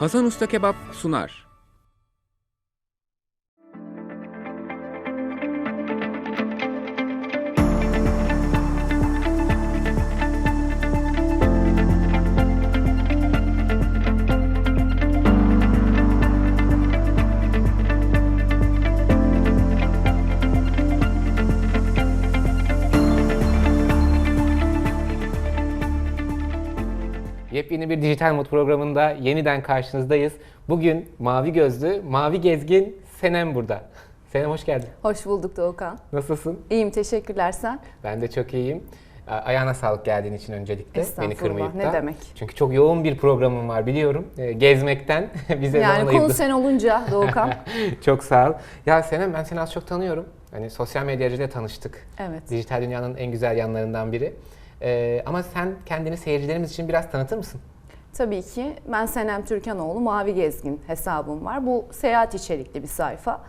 Hasan Usta Kebap sunar. Yepyeni bir Dijital Mod programında yeniden karşınızdayız. Bugün mavi gözlü, mavi gezgin Senem burada. Senem hoş geldin. Hoş bulduk Doğukan. Nasılsın? İyiyim teşekkürler sen. Ben de çok iyiyim. Ayağına sağlık geldiğin için öncelikle. Beni kırmayıp ne da. demek. Çünkü çok yoğun bir programım var biliyorum. Ee, Gezmekten bize yani zaman konu sen olunca Doğukan. Çok sağ ol. Ya Senem ben seni az çok tanıyorum. Hani sosyal medyacıyla tanıştık. evet. Dijital dünyanın en güzel yanlarından biri. Ee, ama sen kendini seyircilerimiz için biraz tanıtır mısın? Tabii ki ben Senem Türkanoğlu Mavi Gezgin hesabım var. Bu seyahat içerikli bir sayfa.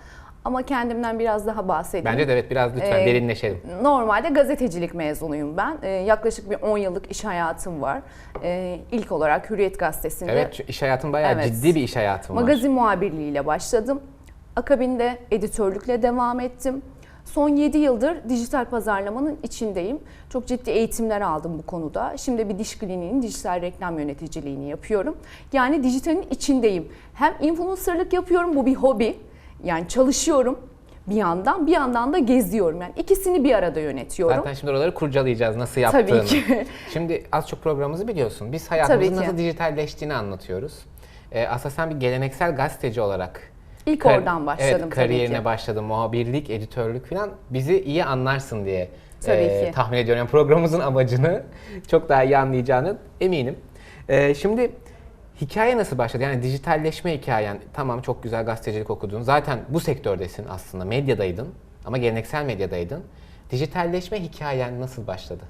Ama kendimden biraz daha bahsedeyim. Bence de evet biraz lütfen Ee, derinleşelim. Normalde gazetecilik mezunuyum ben. Ee, yaklaşık bir 10 yıllık iş hayatım var. Ee, ilk olarak Hürriyet Gazetesi'nde Evet iş hayatın bayağı Evet. ciddi bir iş hayatın var. Magazin muhabirliğiyle başladım. Akabinde editörlükle devam ettim. Son 7 yıldır dijital pazarlamanın içindeyim. Çok ciddi eğitimler aldım bu konuda. Şimdi bir diş kliniğinin dijital reklam yöneticiliğini yapıyorum. Yani dijitalin içindeyim. Hem influencerlık yapıyorum, bu bir hobi. Yani çalışıyorum bir yandan, bir yandan da geziyorum. Yani ikisini bir arada yönetiyorum. Zaten şimdi oraları kurcalayacağız nasıl yaptığını. Tabii ki. Şimdi az çok programımızı biliyorsun. Biz hayatımızın nasıl dijitalleştiğini anlatıyoruz. Ee, aslında sen bir geleneksel gazeteci olarak İlk kar- oradan başladım evet, tabii kariyerine ki. başladın. Muhabirlik, editörlük falan bizi iyi anlarsın diye Tabii e, ki. tahmin ediyorum. Yani programımızın amacını çok daha iyi anlayacağını eminim. Ee, şimdi hikaye nasıl başladı? Yani dijitalleşme hikayen tamam çok güzel gazetecilik okudun. Zaten bu sektördesin aslında. Medyadaydın ama geleneksel medyadaydın. Dijitalleşme hikayen nasıl başladı?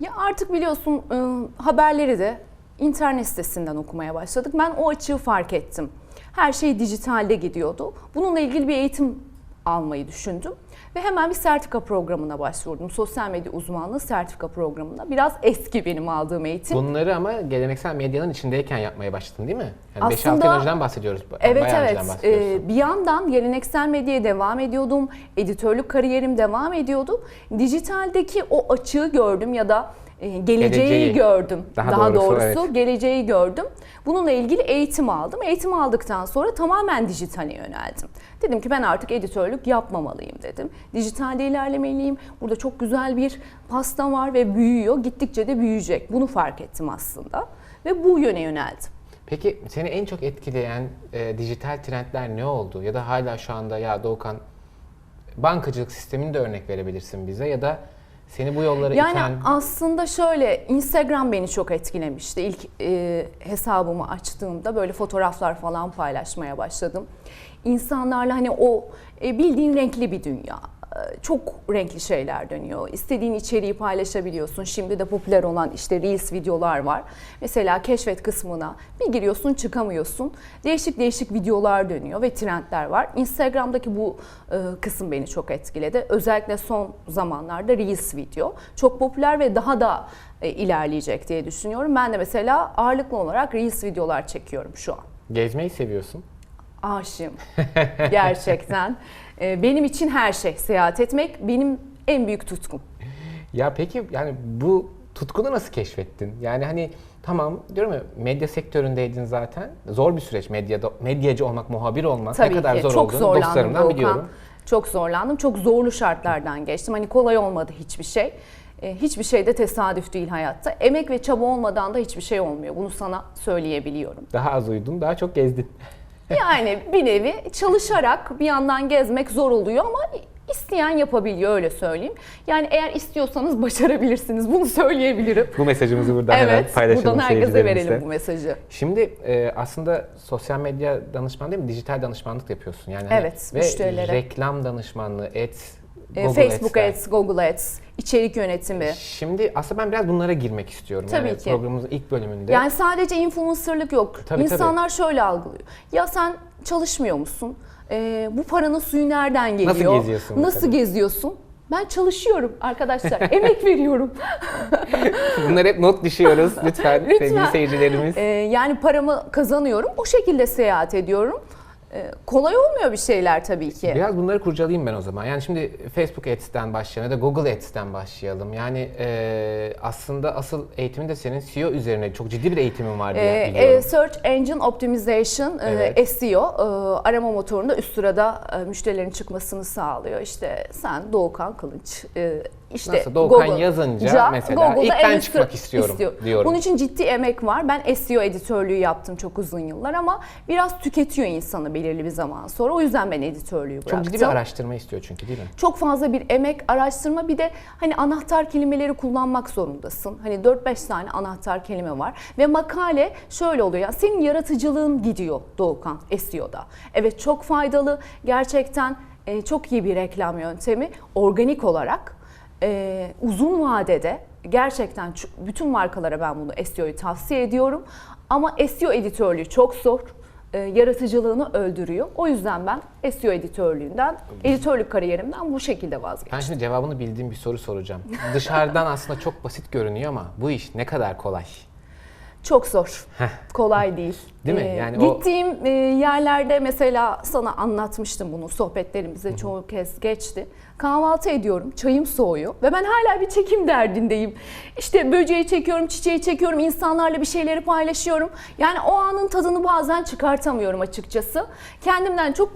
Ya artık biliyorsun ıı, haberleri de internet sitesinden okumaya başladık. Ben o açığı fark ettim. Her şey dijitalde gidiyordu. Bununla ilgili bir eğitim almayı düşündüm. Ve hemen bir sertifika programına başvurdum. Sosyal medya uzmanlığı sertifika programına. Biraz eski benim aldığım eğitim. Bunları ama geleneksel medyanın içindeyken yapmaya başladın değil mi? Yani 5-6 Aslında- yıl önceden bahsediyoruz. Evet Bayağı evet. Ee, bir yandan geleneksel medyaya devam ediyordum. Editörlük kariyerim devam ediyordu. Dijitaldeki o açığı gördüm ya da geleceği, Geleceği. gördüm. Daha Daha, doğrusu, doğrusu, evet. geleceği gördüm. Bununla ilgili eğitim aldım. Eğitim aldıktan sonra tamamen dijitale yöneldim. Dedim ki ben artık editörlük yapmamalıyım dedim. Dijitalde ilerlemeliyim. Burada çok güzel bir pasta var ve büyüyor. Gittikçe de büyüyecek. Bunu fark ettim aslında. Ve bu yöne yöneldim. Peki seni en çok etkileyen e, dijital trendler ne oldu? Ya da hala şu anda ya Doğukan bankacılık sistemini de örnek verebilirsin bize ya da seni bu yollara Yani iten... aslında şöyle Instagram beni çok etkilemişti. İlk e, hesabımı açtığımda böyle fotoğraflar falan paylaşmaya başladım. İnsanlarla hani o e, bildiğin renkli bir dünya. E, Çok renkli şeyler dönüyor. İstediğin içeriği paylaşabiliyorsun. Şimdi de popüler olan işte Reels videolar var. Mesela keşfet kısmına bir giriyorsun çıkamıyorsun. Değişik değişik videolar dönüyor ve trendler var. Instagram'daki bu e, kısım beni çok etkiledi. Özellikle son zamanlarda Reels video. Çok popüler ve daha da e, ilerleyecek diye düşünüyorum. Ben de mesela ağırlıklı olarak Reels videolar çekiyorum şu an. Gezmeyi seviyorsun. Aşığım gerçekten. E, benim için her şey. Seyahat etmek benim en büyük tutkum. Ya peki yani bu tutkunu nasıl keşfettin? Yani hani tamam diyorum ya medya sektöründeydin zaten. Zor bir süreç medyada medyacı olmak, muhabir olmak Tabii ne kadar ki zor çok olduğunu dostlarımdan Doğukan. biliyorum. Çok zorlandım. Çok zorlu şartlardan geçtim. Hani kolay olmadı hiçbir şey. E, Hiçbir şey de tesadüf değil hayatta. Emek ve çaba olmadan da hiçbir şey olmuyor. Bunu sana söyleyebiliyorum. Daha az uyudun, daha çok gezdin. Yani bir nevi çalışarak bir yandan gezmek zor oluyor ama isteyen yapabiliyor öyle söyleyeyim. Yani eğer istiyorsanız başarabilirsiniz. Bunu söyleyebilirim. Bu mesajımızı burada hemen evet. paylaşalım Buradan herkese verelim bu mesajı. Şimdi e, aslında sosyal medya danışmanlığı değil mi? Dijital danışmanlık da yapıyorsun. Yani hani- Evet, ve müşterilere. reklam danışmanlığı, ads, E, Google Facebook Ads'ler. Ads, Google Ads, içerik yönetimi. Şimdi aslında ben biraz bunlara girmek istiyorum. Tabii yani ki. Programımızın ilk bölümünde. Yani sadece influencerlık yok. Tabii, İnsanlar şöyle algılıyor. Ya sen çalışmıyor musun? Ee, bu paranın suyu nereden geliyor? geziyorsun Nasıl geziyorsun? Ben çalışıyorum arkadaşlar. Emek veriyorum. Bunları hep not düşüyoruz lütfen, Lütfen. sevgili seyircilerimiz. Ee, yani paramı kazanıyorum. O şekilde seyahat ediyorum. Ee, kolay olmuyor bir şeyler tabii ki. Biraz bunları kurcalayayım ben o zaman. Yani şimdi Facebook Ads'ten başlayalım ya da Google Ads'ten başlayalım. Yani e, aslında asıl eğitimin de senin SEO üzerine çok ciddi bir eğitimin var diye Ee, biliyorum. e, Search Engine Optimization, e, Evet. SEO, e, arama motorunda üst sırada e, müşterilerin çıkmasını sağlıyor. İşte sen Doğukan Kılıç, e, işte Nasıl? Doğukan Google'ca, yazınca mesela Google'da ilk ben çıkmak istiyorum istiyor. diyorum. Bunun için ciddi emek var. Ben SEO editörlüğü yaptım çok uzun yıllar ama biraz tüketiyor insanı belirli bir zaman sonra. O yüzden ben editörlüğü bıraktım. Çok ciddi bir araştırma istiyor çünkü değil mi? Çok fazla bir emek, araştırma bir de hani anahtar kelimeleri kullanmak zorundasın. Hani 4-5 tane anahtar kelime var ve makale şöyle oluyor. Yani senin yaratıcılığın gidiyor Doğukan SEO'da. Evet çok faydalı. Gerçekten e, çok iyi bir reklam yöntemi. Organik olarak e, uzun vadede gerçekten bütün markalara ben bunu SEO'yu tavsiye ediyorum. Ama SEO editörlüğü çok zor. E, yaratıcılığını öldürüyor. O yüzden ben SEO editörlüğünden, editörlük kariyerimden bu şekilde vazgeçtim. Ben şimdi cevabını bildiğim bir soru soracağım. Dışarıdan aslında çok basit görünüyor ama bu iş ne kadar kolay? Çok zor. Kolay değil. Değil mi? Ee, Yani o- gittiğim e, yerlerde mesela sana anlatmıştım bunu sohbetlerimize çoğu kez geçti. Kahvaltı ediyorum, çayım soğuyor ve ben hala bir çekim derdindeyim. İşte böceği çekiyorum, çiçeği çekiyorum, insanlarla bir şeyleri paylaşıyorum. Yani o anın tadını bazen çıkartamıyorum açıkçası. Kendimden çok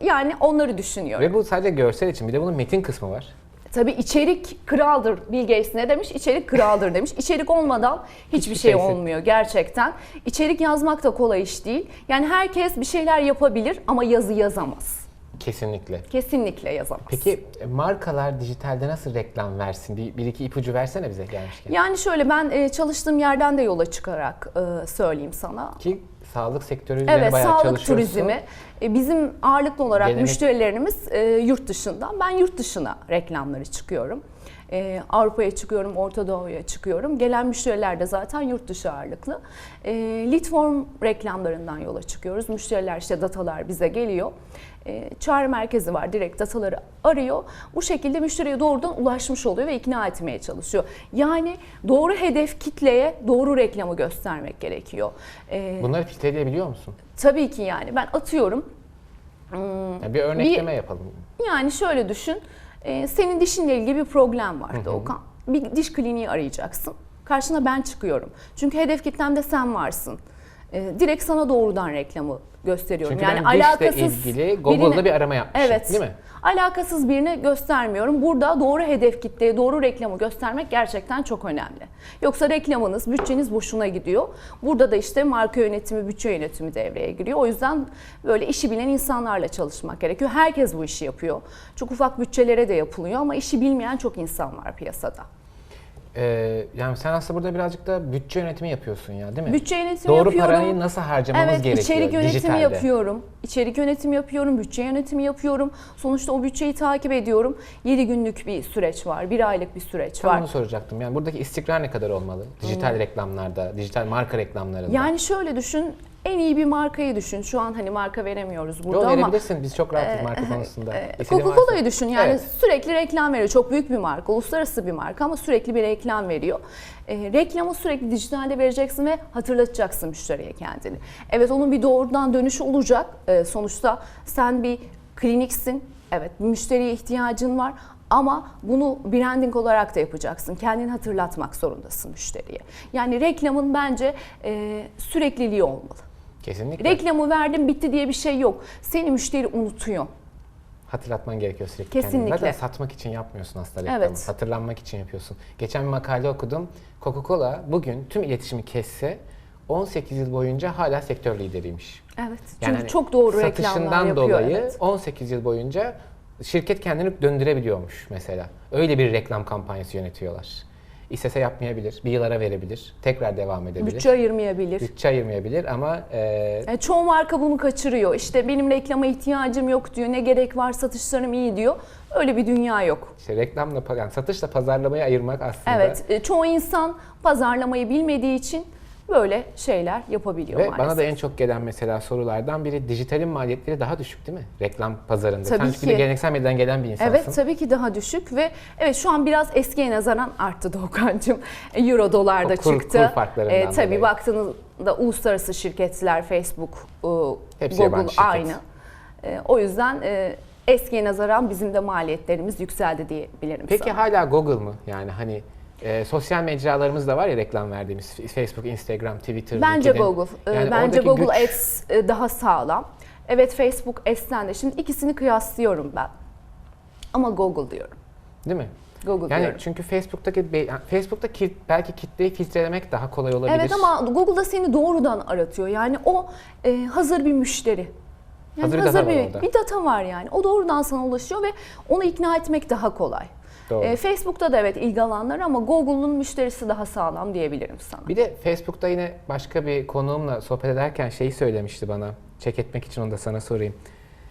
e, yani onları düşünüyorum. Ve bu sadece görsel için bir de bunun metin kısmı var. Tabii içerik kraldır. Bill Gates ne demiş? İçerik kraldır demiş. İçerik olmadan hiçbir, Hiçbir şey şeysi. olmuyor gerçekten. İçerik yazmak da kolay iş değil. Yani herkes bir şeyler yapabilir ama yazı yazamaz. Kesinlikle. Kesinlikle yazamaz. Peki e, markalar dijitalde nasıl reklam versin? Bir, bir iki ipucu versene bize gelmişken. Yani şöyle ben e, çalıştığım yerden de yola çıkarak e, söyleyeyim sana. Ki sağlık sektörü üzerine Evet, bayağı sağlık turizmi. E, Bizim ağırlıklı olarak Gelenek- müşterilerimiz e, yurt dışından. Ben yurt dışına reklamları çıkıyorum. E, Avrupa'ya çıkıyorum, Orta Doğu'ya çıkıyorum. Gelen müşteriler de zaten yurt dışı ağırlıklı. E, Leadform reklamlarından yola çıkıyoruz. Müşteriler işte datalar bize geliyor. E, çağrı merkezi var, direkt dataları arıyor. Bu şekilde müşteriye doğrudan ulaşmış oluyor ve ikna etmeye çalışıyor. Yani doğru hedef kitleye doğru reklamı göstermek gerekiyor. E, Bunları filtreleyebiliyor musun? Tabii ki yani ben atıyorum. Yani bir örnekleme yapalım. Yani şöyle düşün. E, senin dişinle ilgili bir problem var Doğukan. Bir diş kliniği arayacaksın. Karşına ben çıkıyorum. Çünkü hedef kitlemde sen varsın. E, direkt sana doğrudan reklamı gösteriyorum. Çünkü yani ben alakasız ilgili Google'da birine- bir arama yapmışım Evet. değil mi? Alakasız birine göstermiyorum. Burada doğru hedef kitleye doğru reklamı göstermek gerçekten çok önemli. Yoksa reklamınız, bütçeniz boşuna gidiyor. Burada da işte marka yönetimi, bütçe yönetimi devreye giriyor. O yüzden böyle işi bilen insanlarla çalışmak gerekiyor. Herkes bu işi yapıyor. Çok ufak bütçelere de yapılıyor ama işi bilmeyen çok insan var piyasada. Ee, yani sen aslında burada birazcık da bütçe yönetimi yapıyorsun ya değil mi? Bütçe yönetimi Doğru yapıyorum. parayı nasıl harcamamız Evet, gerekiyor içerik yönetimi dijitalde? yapıyorum. İçerik yönetimi yapıyorum, bütçe yönetimi yapıyorum. Sonuçta o bütçeyi takip ediyorum. 7 günlük bir süreç var, 1 aylık bir süreç Tam var. onu soracaktım. Yani buradaki istikrar ne kadar olmalı? Dijital reklamlarda, dijital marka reklamlarında. Yani şöyle düşün, en iyi bir markayı düşün. Şu an hani marka veremiyoruz burada Yo, ama verebilirsin. Biz çok rahatız marka konusunda. e, Coca-Cola'yı düşün. Yani Evet. sürekli reklam veriyor. Çok büyük bir marka, uluslararası bir marka ama sürekli bir reklam veriyor. E, reklamı sürekli dijitalde vereceksin ve hatırlatacaksın müşteriye kendini. Evet onun bir doğrudan dönüşü olacak. E, sonuçta sen bir kliniksin. Evet müşteriye ihtiyacın var. Ama bunu branding olarak da yapacaksın. Kendini hatırlatmak zorundasın müşteriye. Yani reklamın bence e, sürekliliği olmalı. Kesinlikle. Reklamı verdim bitti diye bir şey yok. Seni müşteri unutuyor. Hatırlatman gerekiyor sürekli kendini. Kesinlikle. Zaten satmak için yapmıyorsun aslında reklamı. Evet. Hatırlanmak için yapıyorsun. Geçen bir makale okudum. Coca-Cola bugün tüm iletişimi kesse 18 yıl boyunca hala sektör lideriymiş. Evet. Çünkü Yani çok doğru reklamlar satışından yapıyor. dolayı evet. 18 yıl boyunca şirket kendini döndürebiliyormuş mesela. Öyle bir reklam kampanyası yönetiyorlar. İstese yapmayabilir, bir yıl ara verebilir, tekrar devam edebilir. Bütçe ayırmayabilir. Bütçe ayırmayabilir ama e, Yani çoğu marka bunu kaçırıyor. İşte benim reklama ihtiyacım yok diyor. Ne gerek var satışlarım iyi diyor. Öyle bir dünya yok. işte reklamla, yani satışla pazarlamayı ayırmak aslında Evet. e, Çoğu insan pazarlamayı bilmediği için böyle şeyler yapabiliyor Ve maalesef. bana da en çok gelen mesela sorulardan biri dijitalin maliyetleri daha düşük değil mi? Reklam pazarında. Tabii Sen çünkü bir ki. geleneksel medyadan gelen bir insansın. Evet tabii ki daha düşük ve evet şu an biraz eskiye nazaran arttı Doğukan'cığım. Euro dolar da kur- çıktı. kur farklarından Ee, tabii dolayı. baktığınızda uluslararası şirketler Facebook, e, Hepsi Google aynı. E, o yüzden e, eskiye nazaran bizim de maliyetlerimiz yükseldi diyebilirim Peki sana. hala Google mı? Yani hani e, sosyal mecralarımız da var ya reklam verdiğimiz Facebook, Instagram, Twitter, Bence LinkedIn. Google. Ee, Yani Bence Google güç- Ads e, daha sağlam. Evet Facebook Ads'ten de. Şimdi ikisini kıyaslıyorum ben. Ama Google diyorum. Değil mi? Google Yani diyorum. çünkü Facebook'taki Facebook'ta ki- belki kitleyi filtrelemek daha kolay olabilir. Evet ama Google'da seni doğrudan aratıyor. Yani o e, hazır bir müşteri. Yani Hazır bir data var bir, orada. bir data var yani. O doğrudan sana ulaşıyor ve onu ikna etmek daha kolay. Doğru. E, Facebook'ta da evet ilgi alanlar ama Google'un müşterisi daha sağlam diyebilirim sana. Bir de Facebook'ta yine başka bir konuğumla sohbet ederken şeyi söylemişti bana. Çek etmek için onu da sana sorayım.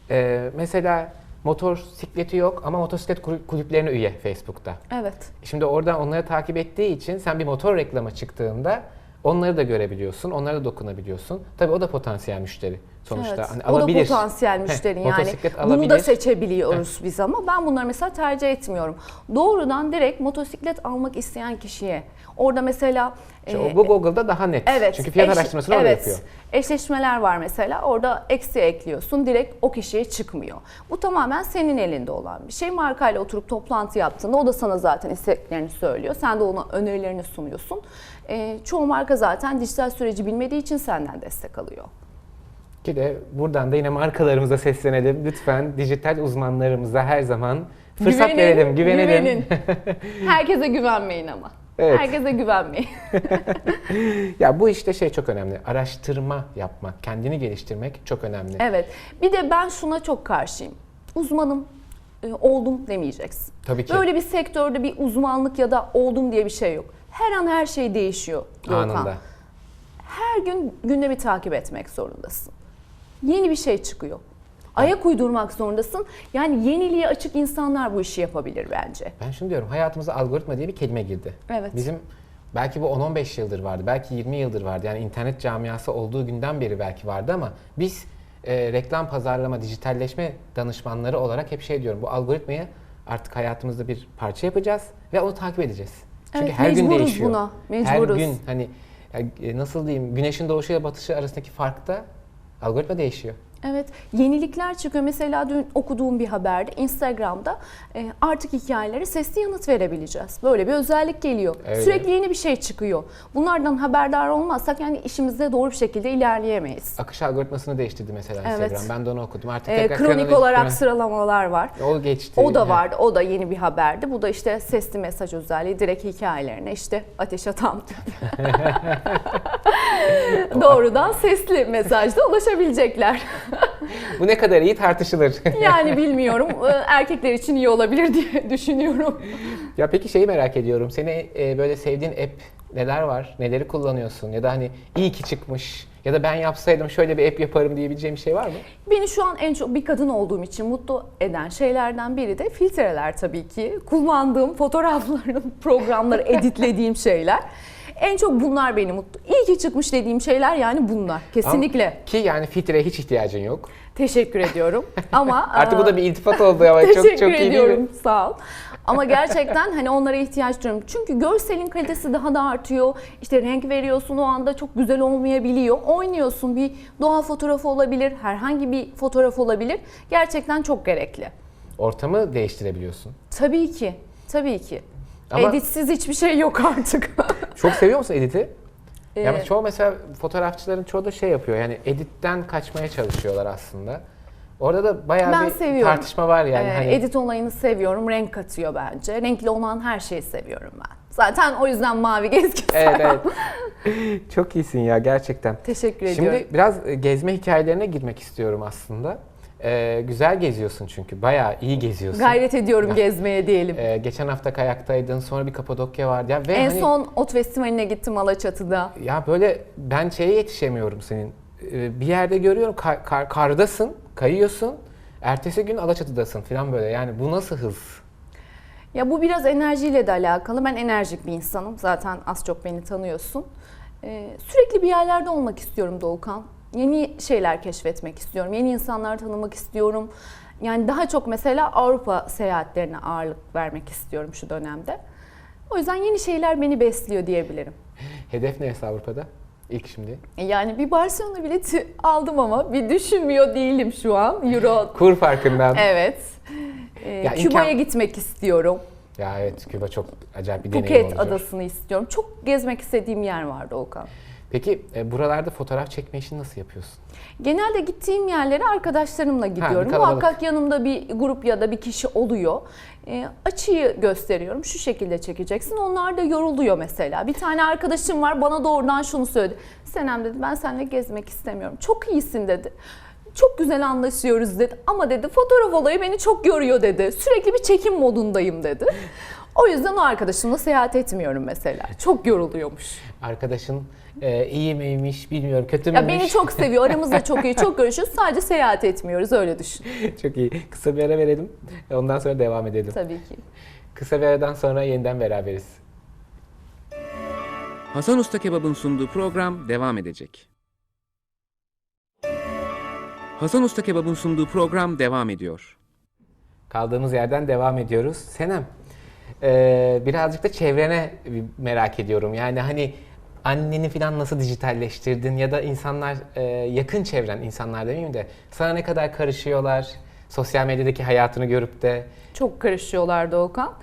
Ee, mesela motosikleti yok ama motosiklet kulü- kulüplerine üye Facebook'ta. Evet. Şimdi oradan onları takip ettiği için sen bir motor reklamı çıktığında onları da görebiliyorsun, onlara da dokunabiliyorsun. Tabii o da potansiyel müşteri sonuçta. Evet. Hani o da alabilir. potansiyel Heh, müşteri yani. motosiklet Bunu da alabilir. seçebiliyoruz biz ama ben bunları mesela tercih etmiyorum. Doğrudan direkt motosiklet almak isteyen kişiye. Orada mesela İşte e, bu Google'da daha net. Evet. Çünkü fiyat eş- araştırmasını orada evet, yapıyor. Eşleşmeler var mesela. Orada eksi ekliyorsun. Direkt o kişiye çıkmıyor. Bu tamamen senin elinde olan bir şey. Markayla oturup toplantı yaptığında o da sana zaten isteklerini söylüyor. Sen de ona önerilerini sunuyorsun. Ee, çoğu marka zaten dijital süreci bilmediği için senden destek alıyor. Ki de buradan da yine markalarımıza seslenelim. Lütfen dijital uzmanlarımıza her zaman fırsat Güvenin, verelim, güvenelim. güvenin. Herkese güvenmeyin ama. Evet. Herkese güvenmeyin. Ya bu işte şey çok önemli. Araştırma yapmak, kendini geliştirmek çok önemli. evet. Bir de ben şuna çok karşıyım. Uzmanım e, oldum demeyeceksin. Tabii ki. Böyle bir sektörde bir uzmanlık ya da oldum diye bir şey yok. Her an her şey değişiyor. Anında. Her gün gündemi takip etmek zorundasın. Yeni bir şey çıkıyor. Ayak uydurmak zorundasın. Yani yeniliğe açık insanlar bu işi yapabilir bence. Ben şunu diyorum, hayatımıza algoritma diye bir kelime girdi. Evet. Bizim belki bu 10-15 yıldır vardı, belki 20 yıldır vardı. Yani internet camiası olduğu günden beri belki vardı ama biz e, reklam, pazarlama, dijitalleşme danışmanları olarak hep şey diyorum. Bu algoritmayı artık hayatımızda bir parça yapacağız ve onu takip edeceğiz. Çünkü Evet, her gün değişiyor. buna, mecburuz. Her gün hani e, nasıl diyeyim güneşin doğuşuyla batışı arasındaki farkta algoritma değişiyor. Evet, yenilikler çıkıyor. Mesela dün okuduğum bir haberde Instagram'da e, artık hikayelere sesli yanıt verebileceğiz. Böyle bir özellik geliyor. Öyle. Sürekli yeni bir şey çıkıyor. Bunlardan haberdar olmazsak yani işimizde doğru bir şekilde ilerleyemeyiz. Akış algoritmasını değiştirdi mesela Evet. Instagram. Ben de onu okudum. Artık E, tekrar kronik olarak sıralamalar var. o geçti. O da vardı. O da yeni bir haberdi. Bu da işte sesli mesaj özelliği direkt hikayelerine işte ateş atan. Doğrudan sesli mesajda ulaşabilecekler. Bu ne kadar iyi tartışılır. Yani bilmiyorum. Ee, Erkekler için iyi olabilir diye düşünüyorum. ya peki şeyi merak ediyorum. Seni e, böyle sevdiğin app neler var? Neleri kullanıyorsun? Ya da hani iyi ki çıkmış ya da ben yapsaydım şöyle bir app yaparım diyebileceğim bir şey var mı? Beni şu an en çok bir kadın olduğum için mutlu eden şeylerden biri de filtreler tabii ki. Kullandığım fotoğrafların, programları, editlediğim şeyler. En çok bunlar beni mutlu. İyi ki çıkmış dediğim şeyler yani bunlar. Kesinlikle. Ama- ki yani filtreye hiç ihtiyacın yok. Teşekkür ediyorum. Ama Artık bu aa, da bir iltifat oldu ama çok Teşekkür çok iyi değil ediyorum. Sağ ol. Ama gerçekten hani onlara ihtiyaç duyuyorum. Çünkü görselin kalitesi daha da artıyor. İşte renk veriyorsun o anda çok güzel olmayabiliyor. Oynuyorsun bir doğa fotoğrafı olabilir, herhangi bir fotoğraf olabilir. Gerçekten çok gerekli. Ortamı değiştirebiliyorsun. Tabii ki. Tabii ki. Ama- Editsiz hiçbir şey yok artık. Çok seviyor musun editi? Yani çoğu mesela fotoğrafçıların çoğu da şey yapıyor. Yani editten kaçmaya çalışıyorlar aslında. Orada da bayağı Ben bir seviyorum. tartışma var yani. Ee, hani Edit olayını seviyorum. Renk katıyor bence. Renkli olan her şeyi seviyorum ben. Zaten o yüzden mavi gezgin Evet evet. Çok iyisin ya gerçekten. Teşekkür ediyorum. Şimdi biraz e, gezme hikayelerine girmek istiyorum aslında. Ee, güzel geziyorsun çünkü. Bayağı iyi geziyorsun. Gayret ediyorum gezmeye diyelim. Ee, geçen hafta kayaktaydın, sonra bir Kapadokya vardı. Ya ve en hani, son Ot Festivali'ne gittim Alaçatı'da. ya böyle ben şeye yetişemiyorum senin. Ee, bir yerde görüyorum kar- kar- kardasın, kayıyorsun. Ertesi gün Alaçatı'dasın falan böyle. Yani bu nasıl hız? Ya bu biraz enerjiyle de alakalı. Ben enerjik bir insanım. Zaten az çok beni tanıyorsun. Ee, sürekli bir yerlerde olmak istiyorum Doğukan. Yeni şeyler keşfetmek istiyorum. Yeni insanlar tanımak istiyorum. Yani daha çok mesela Avrupa seyahatlerine ağırlık vermek istiyorum şu dönemde. O yüzden yeni şeyler beni besliyor diyebilirim. Hedef neresi Avrupa'da? İlk şimdi. Yani bir Barcelona bileti aldım ama bir düşünmüyor değilim şu an. Euro Kur farkından. Evet. Ee, Ya Küba'ya imkan- gitmek istiyorum. Ya evet Küba çok acayip bir deneyim Phuket olacak. adasını istiyorum. Çok gezmek istediğim yer vardı Okan. Peki e, buralarda fotoğraf çekme işini nasıl yapıyorsun? Genelde gittiğim yerlere arkadaşlarımla gidiyorum. kalabalık. Muhakkak yanımda bir grup ya da bir kişi oluyor. Ee, açıyı gösteriyorum. Şu şekilde çekeceksin. Onlar da yoruluyor mesela. Bir tane arkadaşım var bana doğrudan şunu söyledi. Senem dedi ben seninle gezmek istemiyorum. Çok iyisin dedi. Çok güzel anlaşıyoruz dedi. Ama dedi fotoğraf olayı beni çok yoruyor dedi. Sürekli bir çekim modundayım dedi. O yüzden o arkadaşımla seyahat etmiyorum mesela. Çok yoruluyormuş. Arkadaşın e, iyi miymiş bilmiyorum kötü Ya müymüş? beni çok seviyor. Aramızda çok iyi, çok görüşüyoruz. Sadece seyahat etmiyoruz. Öyle düşün. çok iyi. Kısa bir ara verelim. Ondan sonra devam edelim. Tabii ki. Kısa bir aradan sonra yeniden beraberiz. Hasan Usta Kebap'ın sunduğu program devam edecek. Hasan Usta Kebap'ın sunduğu program devam ediyor. Kaldığımız yerden devam ediyoruz. Senem, e, birazcık da çevrene bir merak ediyorum. Yani hani anneni falan nasıl dijitalleştirdin ya da insanlar, e, yakın çevren insanlar demeyeyim de sana ne kadar karışıyorlar? Sosyal medyadaki hayatını görüp de Çok karışıyorlar Doğukan.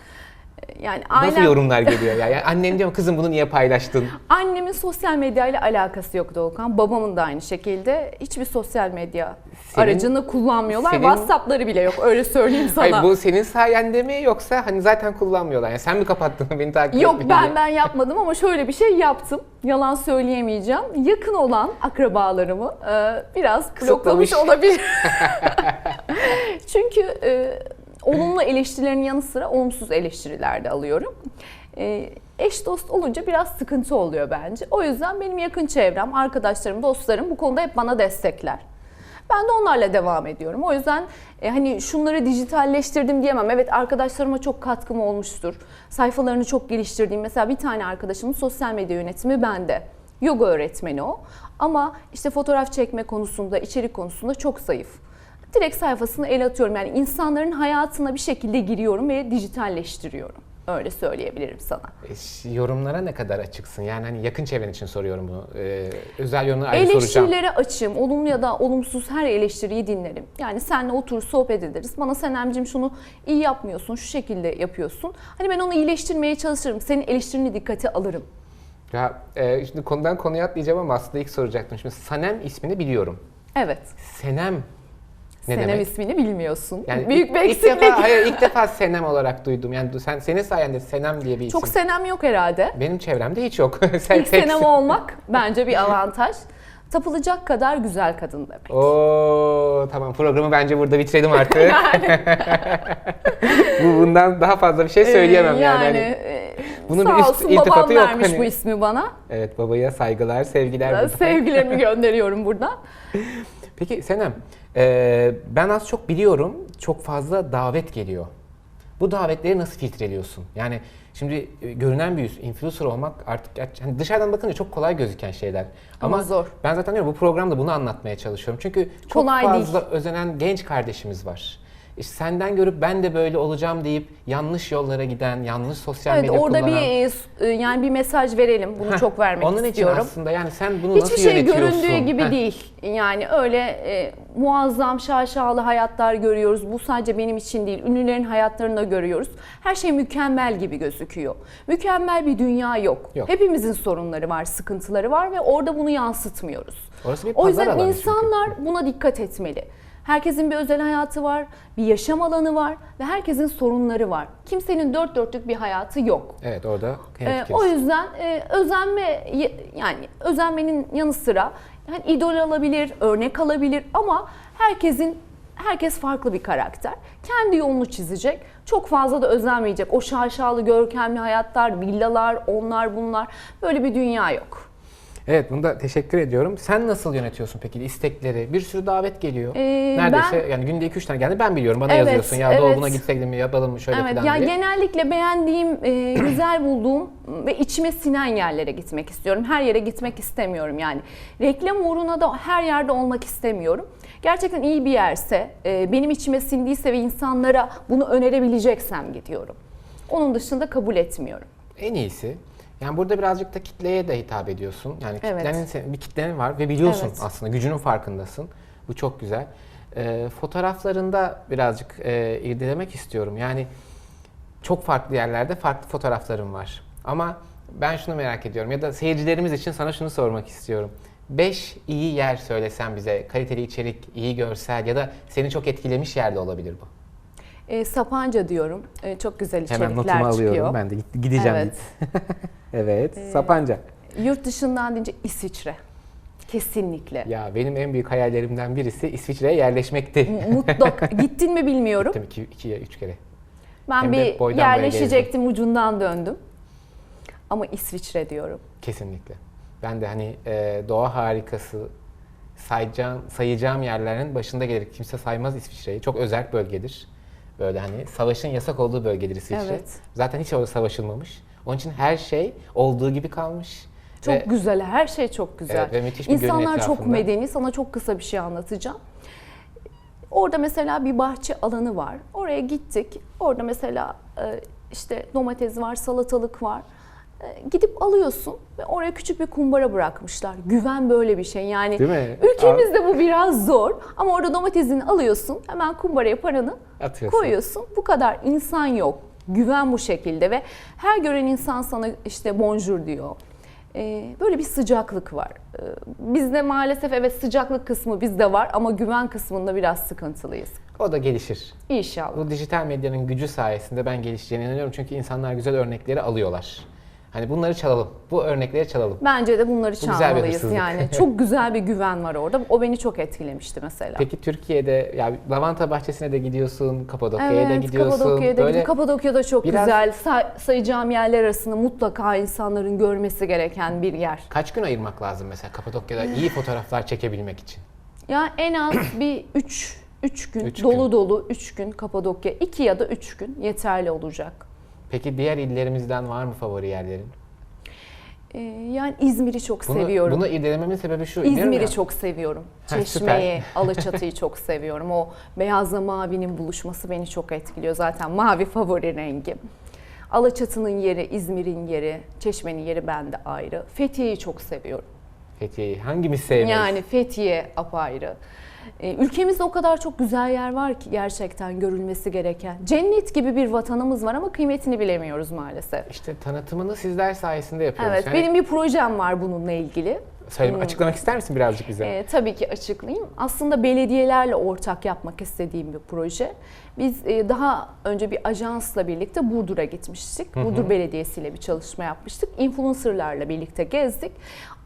Yani nasıl ailem, yorumlar geliyor? ya? Yani annen diyor kızım bunu niye paylaştın? annemin sosyal medyayla alakası yok Doğukan. Babamın da aynı şekilde. Hiçbir sosyal medya Senin- aracını kullanmıyorlar. senin- WhatsApp'ları bile yok. Öyle söyleyeyim sana. Hayır bu senin sayende mi yoksa hani zaten kullanmıyorlar? Yani sen mi kapattın beni takip Yok ben ben yapmadım ama şöyle bir şey yaptım. Yalan söyleyemeyeceğim. Yakın olan akrabalarımı e, biraz bloklamış olabilir. Çünkü e, olumlu eleştirilerin yanı sıra olumsuz eleştiriler de alıyorum. E, eş dost olunca biraz sıkıntı oluyor bence. O yüzden benim yakın çevrem, arkadaşlarım, dostlarım bu konuda hep bana destekler. Ben de onlarla devam ediyorum. O yüzden e, hani şunları dijitalleştirdim diyemem. Evet arkadaşlarıma çok katkım olmuştur. Sayfalarını çok geliştirdiğim. Mesela bir tane arkadaşımın sosyal medya yönetimi bende. Yoga öğretmeni o. Ama işte fotoğraf çekme konusunda, içerik konusunda çok zayıf. Direkt sayfasını el atıyorum. Yani insanların hayatına bir şekilde giriyorum ve dijitalleştiriyorum. Öyle söyleyebilirim sana. E, Yorumlara ne kadar açıksın? Yani hani yakın çevren için soruyorum bunu. Ee, özel yorumları ayrı soracağım. Eleştirilere açığım. Olumlu ya da olumsuz her eleştiriyi dinlerim. Yani seninle oturur sohbet ederiz. Bana Senemcim şunu iyi yapmıyorsun, şu şekilde yapıyorsun. Hani ben onu iyileştirmeye çalışırım. Senin eleştirini dikkate alırım. Ya e, şimdi konudan konuya atlayacağım ama aslında ilk soracaktım. Şimdi Sanem ismini biliyorum. Evet. Senem ne Senem demek? ismini bilmiyorsun. Yani Büyük bir ilk eksiklik. defa, hayır ilk defa Senem olarak duydum. Yani sen senin sayende Senem diye bir isim. Çok Senem yok herhalde. Benim çevremde hiç yok. sen İlk teksin. Senem olmak bence bir avantaj. Tapılacak kadar güzel kadın demek. Oo tamam programı bence burada bitirelim artık. Bu bundan daha fazla bir şey söyleyemem Ee, yani. yani Hani- e, Bunun sağ bir üst- olsun babam iltifatı yok vermiş hani. bu ismi bana. Evet babaya saygılar, sevgiler. Sevgilerimi gönderiyorum buradan. Peki Senem, e, ben az çok biliyorum çok fazla davet geliyor. Bu davetleri nasıl filtreliyorsun? Yani şimdi e, görünen bir yüz, influencer olmak artık hani dışarıdan bakınca çok kolay gözüken şeyler. Ama zor. Ben zaten diyorum bu programda bunu anlatmaya çalışıyorum. Çünkü çok Kolay değil. fazla özenen genç kardeşimiz var. İşte senden görüp ben de böyle olacağım deyip yanlış yollara giden, yanlış sosyal Evet medya orada kullanan. bir e, s- e, yani bir mesaj verelim. Bunu Heh, çok vermek Onun istiyorum. için aslında yani sen bunu Hiçbir nasıl şey yönetiyorsun? göründüğü gibi Heh. değil. Yani öyle e, muazzam şaşalı hayatlar görüyoruz. Bu sadece benim için değil. Ünlülerin hayatlarını da görüyoruz. Her şey mükemmel gibi gözüküyor. Mükemmel bir dünya yok. Yok. Hepimizin sorunları var, sıkıntıları var ve orada bunu yansıtmıyoruz. Bir O yüzden alanı çünkü. insanlar buna dikkat etmeli. Herkesin bir özel hayatı var, bir yaşam alanı var ve herkesin sorunları var. Kimsenin dört dörtlük bir hayatı yok. Evet orada Ee, o yüzden e, özenme yani özenmenin yanı sıra yani idol alabilir, örnek alabilir ama herkesin herkes farklı bir karakter. Kendi yolunu çizecek. Çok fazla da özenmeyecek. O şaşalı, görkemli hayatlar, villalar, onlar bunlar. Böyle bir dünya yok. Evet, bunu da teşekkür ediyorum. Sen nasıl yönetiyorsun peki istekleri? Bir sürü davet geliyor. Ee, Neredeyse ben- yani günde 2-3 tane geldi. Ben biliyorum. Bana Evet, yazıyorsun. Ya evet. dolabına gitsek mi yapalım mı şöyle Evet, falan ya diye. genellikle beğendiğim, e, güzel bulduğum ve içime sinen yerlere gitmek istiyorum. Her yere gitmek istemiyorum yani. Reklam uğruna da her yerde olmak istemiyorum. Gerçekten iyi bir yerse, e, benim içime sindiyse ve insanlara bunu önerebileceksem gidiyorum. Onun dışında kabul etmiyorum. En iyisi. Yani burada birazcık da kitleye de hitap ediyorsun. Yani Evet. kitlenin bir kitlenin var ve biliyorsun Evet. aslında gücünün farkındasın. Bu çok güzel. Ee, fotoğraflarında birazcık e, irdelemek istiyorum. Yani çok farklı yerlerde farklı fotoğraflarım var. Ama ben şunu merak ediyorum ya da seyircilerimiz için sana şunu sormak istiyorum. 5 iyi yer söylesen bize, kaliteli içerik, iyi görsel ya da seni çok etkilemiş yerde olabilir bu. E, Sapanca diyorum. E, çok güzel içerikler Hemen notumu çıkıyor. alıyorum. Ben de gideceğim. Evet. evet. Sapanca. Yurt dışından deyince İsviçre. Kesinlikle. Ya benim en büyük hayallerimden birisi İsviçre'ye yerleşmekti. Mutlak. Gittin mi bilmiyorum. Gittim iki, iki, üç kere. Ben Hem bir yerleşecektim ucundan döndüm. Ama İsviçre diyorum. Kesinlikle. Ben de hani e, doğa harikası sayacağım, sayacağım yerlerin başında gelir. Kimse saymaz İsviçre'yi. Çok özel bölgedir. Böyle hani savaşın yasak olduğu bölgedir İsviçre. Evet. Zaten hiç orada savaşılmamış. Onun için her şey olduğu gibi kalmış. Çok Ve güzel, her şey çok güzel. Evet, ve müthiş bir İnsanlar çok medeni. Sana çok kısa bir şey anlatacağım. Orada mesela bir bahçe alanı var. Oraya gittik. Orada mesela e, işte domates var, salatalık var. E, Gidip alıyorsun ve oraya küçük bir kumbara bırakmışlar. Güven böyle bir şey. Yani Değil mi? ülkemizde bu biraz zor ama orada domatesini alıyorsun. Hemen kumbaraya paranı Atıyorsun. koyuyorsun. Bu kadar insan yok. Güven bu şekilde ve her gören insan sana işte bonjour diyor. Ee, böyle bir sıcaklık var. Ee, bizde maalesef evet sıcaklık kısmı bizde var ama güven kısmında biraz sıkıntılıyız. o da gelişir. İnşallah. Bu dijital medyanın gücü sayesinde ben gelişeceğine inanıyorum. Çünkü insanlar güzel örnekleri alıyorlar. Hani bunları çalalım. Bu örnekleri çalalım. Bence de bunları güzel bir çalmalıyız hırsızlık. yani. Çok güzel bir güven var orada. O beni çok etkilemişti mesela. Peki Türkiye'de ya lavanta bahçesine de gidiyorsun, Kapadokya'ya da Evet, gidiyorsun. Kapadokya'ya da Böyle gittim. Kapadokya çok biraz- güzel. Say- sayacağım yerler arasında mutlaka insanların görmesi gereken bir yer. kaç gün ayırmak lazım mesela Kapadokya'da iyi fotoğraflar çekebilmek için? Ya en az bir 3 3 gün Üç dolu gün. dolu 3 gün Kapadokya 2 ya da 3 gün yeterli olacak. Peki diğer illerimizden var mı favori yerlerin? Ee, yani İzmir'i çok Bunu, seviyorum. Bunu irdelememin sebebi şu. İzmir'i çok seviyorum. Ha, Çeşme'yi, Alaçatı'yı çok seviyorum. O beyazla mavinin buluşması beni çok etkiliyor. Zaten mavi favori rengim. Alaçatı'nın yeri, İzmir'in yeri, Çeşme'nin yeri bende ayrı. Fethiye'yi çok seviyorum. Fethiye'yi hangimiz sevmeyiz? Yani Fethiye apayrı. Ee, Ülkemizde o kadar çok güzel yer var ki gerçekten görülmesi gereken. Cennet gibi bir vatanımız var ama kıymetini bilemiyoruz maalesef. İşte tanıtımını sizler sayesinde yapıyoruz. Evet, Yani benim bir projem var bununla ilgili. söyle- açıklamak ister misin birazcık bize? Ee, tabii ki açıklayayım. Aslında belediyelerle ortak yapmak istediğim bir proje. Biz e, daha önce bir ajansla birlikte Burdur'a gitmiştik. Burdur Belediyesi ile bir çalışma yapmıştık. Influencerlarla birlikte gezdik.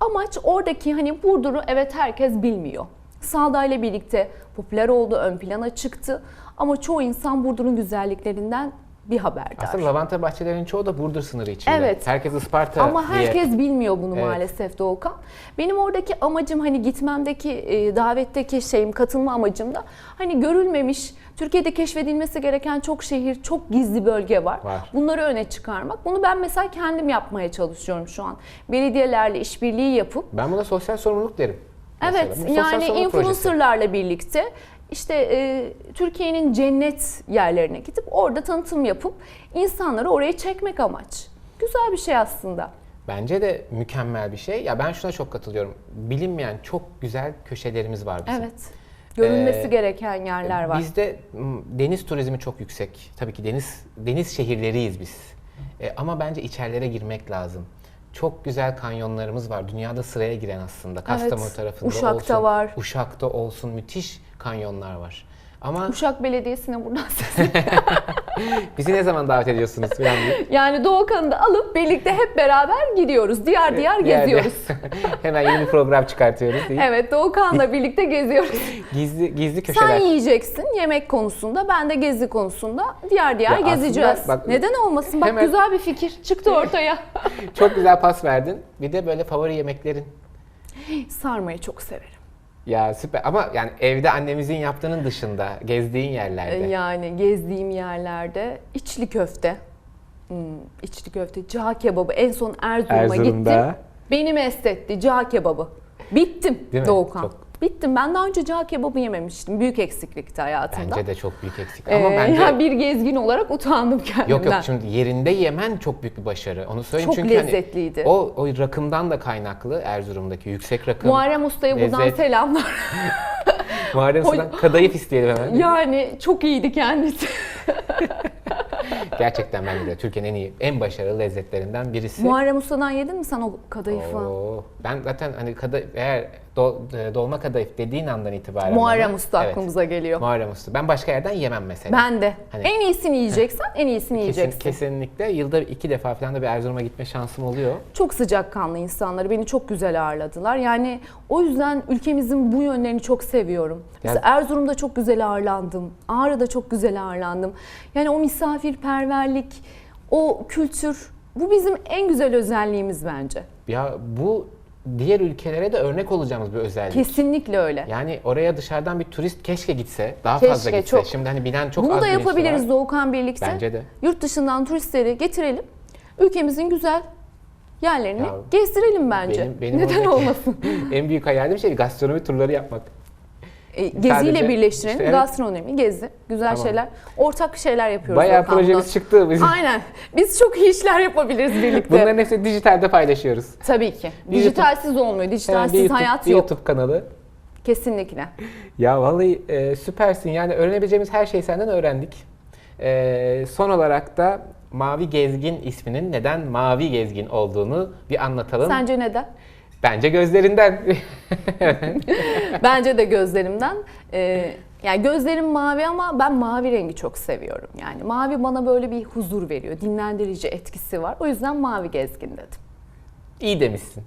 Amaç oradaki hani Burdur'u evet herkes bilmiyor. Salda ile birlikte popüler oldu, ön plana çıktı. Ama çoğu insan Burdur'un güzelliklerinden bir haberdar. Aslında lavanta bahçelerinin çoğu da Burdur sınırı içinde. Evet. Herkes Isparta Ama diye. herkes bilmiyor bunu Evet. maalesef Doğukan. Benim oradaki amacım hani gitmemdeki e, davetteki şeyim katılma amacım da hani görülmemiş Türkiye'de keşfedilmesi gereken çok şehir, çok gizli bölge var. Var. Bunları öne çıkarmak. Bunu ben mesela kendim yapmaya çalışıyorum şu an. Belediyelerle işbirliği yapıp Ben buna sosyal sorumluluk derim. Evet yani sorumluluk projesi. influencerlarla birlikte işte e, Türkiye'nin cennet yerlerine gidip orada tanıtım yapıp insanları oraya çekmek amaç. Güzel bir şey aslında. Bence de mükemmel bir şey. Ya ben şuna çok katılıyorum. Bilinmeyen çok güzel köşelerimiz var bizim. Evet. Görülmesi Ee, gereken yerler var. Bizde deniz turizmi çok yüksek. Tabii ki deniz deniz şehirleriyiz biz. E, ama bence içerilere girmek lazım. Çok güzel kanyonlarımız var. Dünyada sıraya giren aslında. Kastamonu tarafında Uşak'ta olsun. var. Uşak'ta olsun. Müthiş kanyonlar var. Ama Uşak Belediyesi'ne buradan ses. bizi ne zaman davet ediyorsunuz? diye. yani Doğukan'ı da alıp birlikte hep beraber gidiyoruz. Bir yerde geziyoruz. Hemen yeni bir program çıkartıyoruz değil evet Doğukan'la birlikte geziyoruz. Gizli gizli Sen köşeler. yiyeceksin yemek konusunda, ben de gezi konusunda diğer diğer Ya gezeceğiz. aslında bak- Neden olmasın? Bak Hemen- güzel bir fikir çıktı ortaya. Çok güzel pas verdin. Bir de böyle favori yemeklerin Sarmayı çok severim. Ya süper ama yani evde annemizin yaptığının dışında gezdiğin yerlerde. Yani gezdiğim yerlerde içli köfte, hmm, içli köfte, cağ kebabı. En son Erzurum'a Erzurum'da. gittim. Beni mest etti cağ kebabı. Bittim Değil mi? Doğukan. Çok- Bittim. Ben daha önce cağ kebabı yememiştim. Büyük eksiklikti hayatımda. Bence de çok büyük eksik. Ama Ee, bence ya bir gezgin olarak utandım kendimden. Yok yok şimdi yerinde yemen çok büyük bir başarı. Onu söyleyeyim Çok çünkü hani lezzetliydi. o, o rakımdan da kaynaklı Erzurum'daki yüksek rakım. Muharrem Usta'ya buradan lezzet. selamlar. Muharrem Usta'dan kadayıf isteyelim hemen. yani çok iyiydi kendisi. Gerçekten bence de Türkiye'nin en iyi, en başarılı lezzetlerinden birisi. Muharrem Usta'dan yedin mi sen o kadayıfı? Oo, ben zaten hani kada, eğer do, e, dolma kadayıf dediğin andan itibaren Muharrem bana- Usta aklımıza geliyor. Muharrem Usta. Ben başka yerden yemem mesela. Ben de. Hani- en iyisini yiyeceksen en iyisini Kesin, yiyeceksin. kesinlikle yılda iki defa falan da bir Erzurum'a gitme şansım oluyor. Çok sıcakkanlı insanları beni çok güzel ağırladılar. Yani o yüzden ülkemizin bu yönlerini çok seviyorum. Mesela Erzurum'da çok güzel ağırlandım. Ağrı'da çok güzel ağırlandım. Yani o misafirperverlik, o kültür bu bizim en güzel özelliğimiz bence. Ya bu diğer ülkelere de örnek olacağımız bir özellik. Kesinlikle öyle. Yani oraya dışarıdan bir turist keşke gitse, daha Keşke, fazla gitse. çok. Şimdi hani bilen çok Bunu az da birisi yapabiliriz var. Doğukan birlikte. Bence de. Yurt dışından turistleri getirelim. Ülkemizin güzel yerlerini Ya, gezdirelim bence. Benim, benim Neden oradaki olmasın? en büyük hayalim şey gastronomi turları yapmak. E, geziyle Sadece birleştirelim. işte evet. Gastronomi, gezi, güzel Tamam. şeyler. Ortak şeyler yapıyoruz. Bayağı Volkan'la. projemiz çıktı bizim. Aynen. Biz çok iyi işler yapabiliriz birlikte. Bunların hepsini dijitalde paylaşıyoruz. Tabii ki. Dijitalsiz olmuyor. Hemen bir Dijitalsiz YouTube, hayat bir yok. YouTube kanalı. Kesinlikle. Ya vallahi e, süpersin. Yani öğrenebileceğimiz her şeyi senden öğrendik. E, son olarak da Mavi Gezgin isminin neden Mavi Gezgin olduğunu bir anlatalım. Sence neden? Bence gözlerinden. Bence de gözlerimden. Ee, yani gözlerim mavi ama ben mavi rengi çok seviyorum. Yani mavi bana böyle bir huzur veriyor. Dinlendirici etkisi var. O yüzden mavi gezgin dedim. İyi demişsin.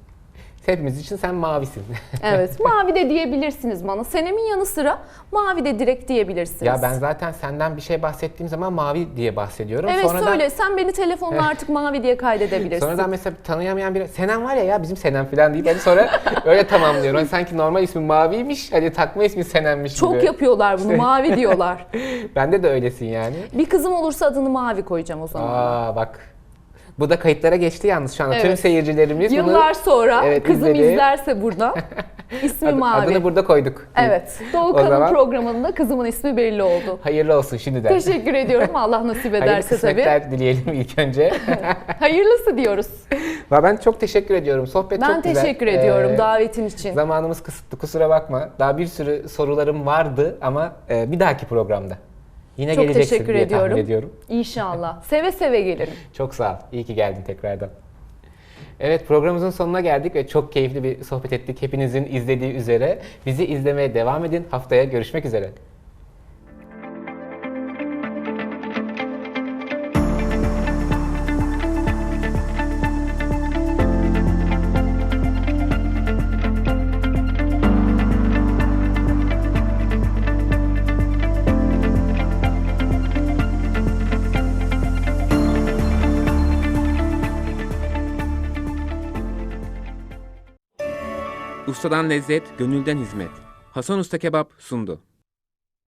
Hepimiz için sen mavisin. Evet, mavi de diyebilirsiniz bana. Senemin yanı sıra mavi de direkt diyebilirsiniz. ya ben zaten senden bir şey bahsettiğim zaman mavi diye bahsediyorum. Evet Sonradan, söyle. Sen beni telefonla artık mavi diye kaydedebilirsin. Sonradan mesela tanıyamayan biri Senem var ya ya bizim Senem falan deyip hani sonra öyle tamamlıyorum. Hani sanki normal ismi Mavi'ymiş hani takma ismi Senem'miş Çok gibi. yapıyorlar bunu. Mavi diyorlar. Bende de öylesin yani. Bir kızım olursa adını mavi koyacağım o zaman. Aa bak. Bu da kayıtlara geçti yalnız şu anda. Tüm Evet. seyircilerimiz Yıllar bunu sonra Evet, kızım izledi. izlerse burada ismi Ad- mavi. adını burada koyduk. Evet. O Doğukan'ın zaman- programında kızımın ismi belli oldu. Hayırlı olsun şimdiden. Teşekkür ediyorum. Allah nasip Hayırlı ederse tabii. kısmetler dileyelim ilk önce. Hayırlısı diyoruz. Ben çok teşekkür ediyorum. Sohbet Ben çok güzel. teşekkür ediyorum Ee, davetin için. Zamanımız kısıtlı kusura bakma. Daha bir sürü sorularım vardı ama e, bir dahaki programda. Yine Çok geleceksin teşekkür diye ediyorum. tahmin ediyorum. İnşallah. Seve seve gelirim. Çok sağ ol. İyi ki geldin tekrardan. Evet programımızın sonuna geldik ve çok keyifli bir sohbet ettik. Hepinizin izlediği üzere. Bizi izlemeye devam edin. Haftaya görüşmek üzere. Ustadan lezzet, gönülden hizmet. Hasan Usta Kebap sundu.